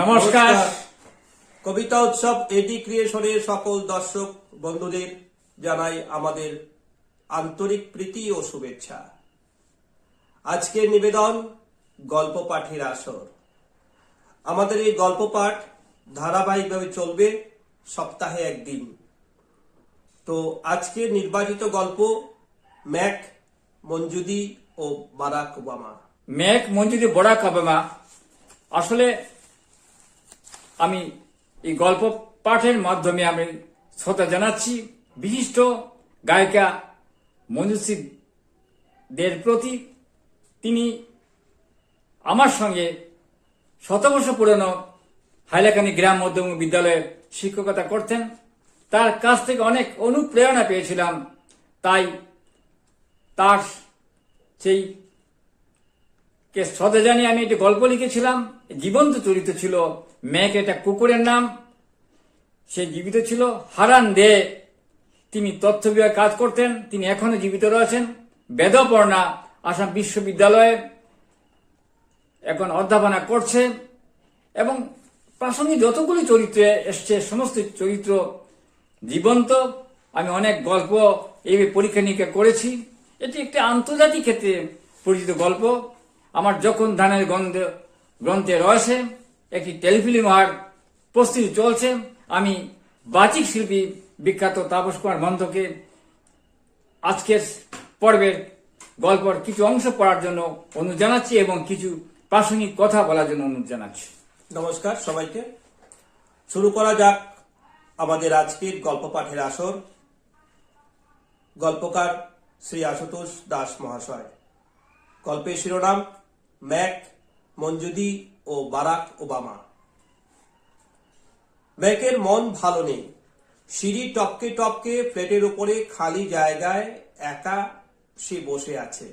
নমস্কার। কবিতা উৎসব এডি ক্রিয়েশনের সকল দর্শক বন্ধুদের জানাই আমাদের আন্তরিক প্রীতি ও শুভেচ্ছা। আজকের নিবেদন গল্প পাঠের আসর। আমাদের এই গল্প পাঠ ধারাবাহিকভাবে চলবে সপ্তাহে একদিন। তো আজকের নির্বাচিত গল্প ম্যাক মঞ্জুদি ও বারাক ওবামা। ম্যাক মঞ্জুদি বড়া কাবেমা আসলে আমি এই গল্প পাঠের মাধ্যমে আমি শ্রোতা জানাচ্ছি। বিশিষ্ট গায়িকা মঞ্জুশ্রী দের প্রতি তিনি আমার সঙ্গে শতবর্ষ পুরনো হাইলাকানি গ্রাম মাধ্যমিক বিদ্যালয়ে শিক্ষকতা করতেন। তার কাছ থেকে অনেক অনুপ্রেরণা পেয়েছিলাম। তাই তার সেই কে জানিয়ে আমি একটি গল্প লিখেছিলাম। জীবন্ত চরিত্র ছিল মেয়েকে একটা কুকুরের নাম। সে জীবিত ছিল হারান দে। তিনি তথ্য বিভাগে কাজ করতেন। তিনি এখনও জীবিত রয়েছেন। বেদপর্ণা আসাম বিশ্ববিদ্যালয়ে এখন অধ্যাপনা করছে এবং প্রাসঙ্গিক যতগুলি চরিত্রে এসছে, সমস্ত চরিত্র জীবন্ত। আমি অনেক গল্প এই পরীক্ষা নিরীক্ষা করেছি। এটি একটি আন্তর্জাতিক ক্ষেত্রে পরিচিত গল্প। আমার যখন ধানের গন্ধ, গ্রন্থে রয়েছে, একটি টেলিফিল্ম হওয়ার প্রস্তুতি চলছে, আমি বাচিক শিল্পী বিখ্যাত তাপস কুমার মন্থকে আজকের পর্বের গল্পর কিছু অংশ পড়ার জন্য অনুরোধ জানাচ্ছি এবং কিছু প্রাসঙ্গিক কথা বলার জন্য অনুরোধ জানাচ্ছি। নমস্কার সবাইকে। শুরু করা যাক আমাদের আজকের গল্প পাঠের আসর। গল্পকার শ্রী আশুতোষ দাস মহাশয়। গল্পের শিরোনাম ম্যাক, মঞ্জুদি ও বারাক ওবামা। ম্যাকের মন ভালো নেই। সিঁড়ি টপকে টপকে ফ্ল্যাটের উপরে খালি জায়গায় একা সে বসে আছে।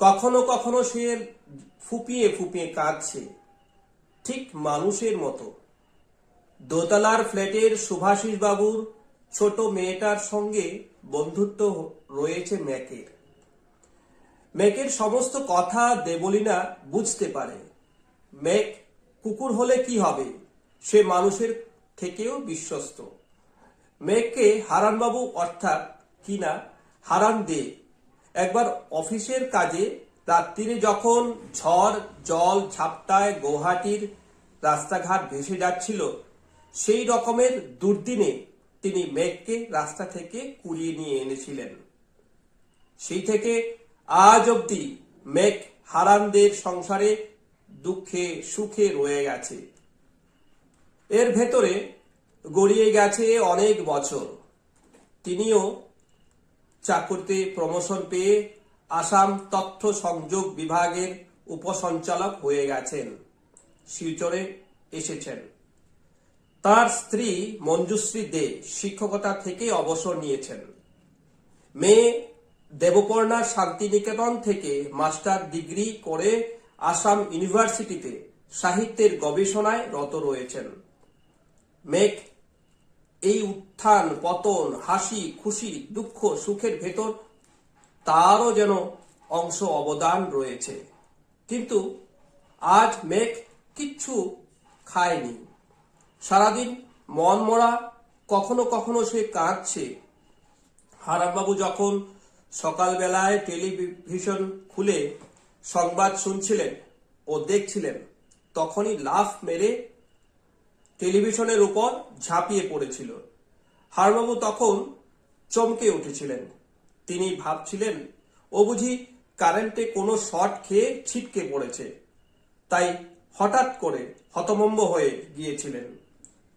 কখনো কখনো সে ফুপিয়ে ফুপিয়ে কাঁদছে, ঠিক মানুষের মতো। দোতলার ফ্ল্যাটের সুভাষিস বাবুর ছোট মেয়েটার সঙ্গে বন্ধুত্ব রয়েছে ম্যাকের। ম্যাকের সমস্ত কথা দেবলিনা বুঝতে পারে। ম্যাক কুকুর হলে কি হবে? সে মানুষের থেকেও বিশ্বস্ত। মেঘকে হারানবাবু অর্থাৎ কিনা হারান দে, একবার অফিসের কাজে রাত্রিরে যখন ঝড়, জল, ঝাপটায় গৌহাটির রাস্তাঘাট ভেসে যাচ্ছিল, সেই রকমের দুর্দিনে তিনি মেঘকে রাস্তা থেকে কুড়িয়ে নিয়ে এনেছিলেন। সেই থেকে আজ অবধি মেঘ হারানদের সংসারে দুঃখে সুখে রয়ে গেছে। এর ভেতরে গড়িয়ে গেছে অনেক বছর। তিনিও চাকুরিতে প্রমোশন পেয়ে আসাম তথ্য সংযোগ বিভাগের উপসঞ্চালক হয়ে গেছেন। শিলচরে এসেছেন। তার স্ত্রী মঞ্জুশ্রী দে শিক্ষকতা থেকে অবসর নিয়েছেন। মেয়ে দেবপর্ণা শান্তিনিকেতন থেকে মাস্টার ডিগ্রি করে আসাম ইউনিভার্সিটিতে সাহিত্যের গবেষণায় রত রয়েছেন। মেঘ, এই উত্থান, পতন, হাসি, খুশি, দুঃখ, সুখের ভেতর তারও যেন অংশ অবদান রয়েছে। কিন্তু আজ মেঘ কিচ্ছু খায়নি। সারাদিন মন মরা কখনো কখনো সে কাঁদছে। হারামবাবু যখন সকালবেলায় টেলিভিশন খুলে সংবাদ শুনছিলেন ও দেখছিলেন। তখনই লাফ মেরে টেলিভিশনের উপর ঝাঁপিয়ে পড়েছিল। হারবাবু তখন চমকে উঠেছিলেন। তিনি ভাবছিলেন, ও বুঝি কারেন্টে কোনো শর্ট খেয়ে ছিটকে পড়েছে। তাই হঠাৎ করে হতমম্ব হয়ে গিয়েছিলেন।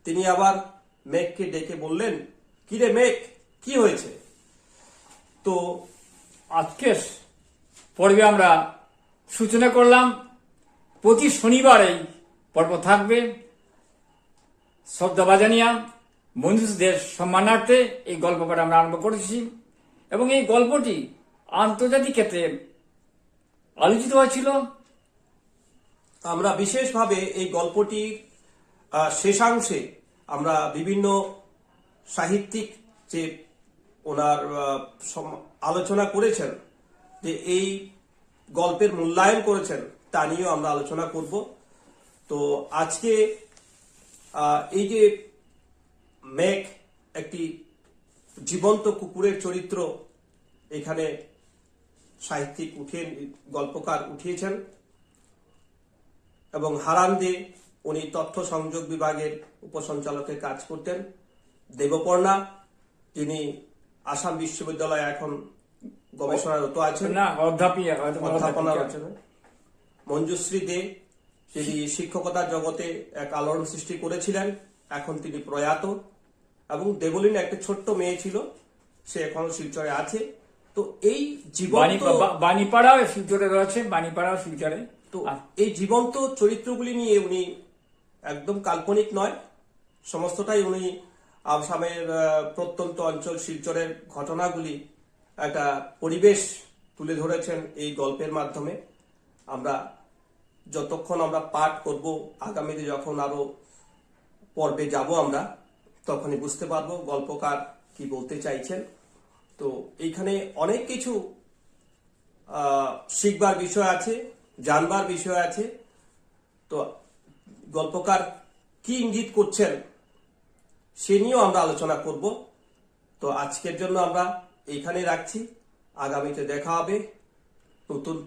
তিনি আবার মেঘকে ডেকে বললেন, কিরে মেঘ, কি হয়েছে? তো আজকের পর্বে আমরা সূচনা করলাম, প্রতি শনিবার এই পর্ব থাকবে। শ্রদ্ধা বাজানিয়া, বন্ধুদের সম্মানার্থে এই গল্পটা আমরা আরম্ভ করেছি এবং এই গল্পটি আন্তর্জাতিক ক্ষেত্রে আলোচিত হয়েছিল। আমরা বিশেষভাবে এই গল্পটির শেষাংশে আমরা বিভিন্ন সাহিত্যিক যে ওনার আলোচনা করেছেন যে এই গল্পের মূল্যায়ন করেছেন, তা নিয়েও আমরা আলোচনা করব। তো আজকে এই যে মেঘ একটি জীবন্ত কুকুরের চরিত্র এখানে সাহিত্যিক উঠিয়ে গল্পকার উঠিয়েছেন এবং হারান দে উনি তথ্য সংযোগ বিভাগের উপসঞ্চালকের কাজ করতেন। দেবপর্ণা, যিনি আসাম বিশ্ববিদ্যালয়ে এখন গবেষণারত আছেন না অধ্যাপী অধ্যাপনা অধ্যাপিকা। মঞ্জুশ্রী দে তিনি শিক্ষকতার জগতে এক আলোড়ন সৃষ্টি করেছিলেন এখন তিনি প্রয়াত। এবং দেবলীন একটা ছোট্ট মেয়ে ছিল সে এখন শিলচরে আছে। তো এই বাণী জীবন্ত বা- বাণীপাড়াও শিলচরে রয়েছে বাণীপাড়াও শিলচরে। তো এই জীবন্ত চরিত্রগুলি নিয়ে উনি একদম কাল্পনিক নয়। সমস্তটাই উনি আসামের প্রত্যন্ত অঞ্চল শিলচরের ঘটনাগুলি একটা পরিবেশ তুলে ধরেছেন এই গল্পের মাধ্যমে। আমরা যতক্ষণ আমরা পাঠ করব, আগামীতে যখন আরও পর্বে যাব আমরা, তখনই বুঝতে পারব গল্পকার কি বলতে চাইছেন। তো এইখানে অনেক কিছু শিখবার বিষয় আছে, জানবার বিষয় আছে। তো গল্পকার কি ইঙ্গিত করছেন সে নিয়েও আমরা আলোচনা করব। তো আজকের জন্য আমরা এইখানে রাখছি। আগামীতে দেখা হবে নতুন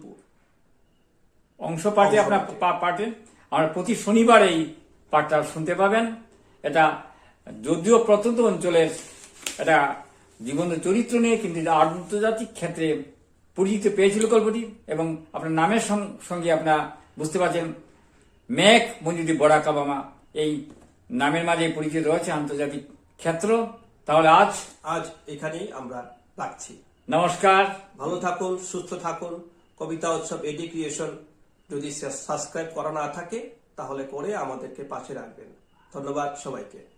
অংশ পাঠে আপনার পাঠে। আমরা প্রতি শনিবার এই পাঠটা শুনতে পাবেন। এটা যদিও প্রত্যন্ত অঞ্চলের এটা জীবন চরিত্র নিয়ে কিন্তু এটা আন্তর্জাতিক ক্ষেত্রে পরিচিত পেয়েছিল গল্পটি এবং আপনার নামের সঙ্গে আপনার বুঝতে পারছেন মেঘ মঞ্জুদি বড়া কাবামা এই নামের মাঝে পরিচিত রয়েছে আন্তর্জাতিক ক্ষেত্র। তাহলে আজ আজ এখানেই আমরা রাখছি। নমস্কার। ভালো থাকুন সুস্থ থাকুন। কবিতা উৎসব এডি ক্রিয়েশন যদি সাবস্ক্রাইব করা না থাকে তাহলে করে আমাদেরকে পাশে রাখবেন। ধন্যবাদ সবাইকে।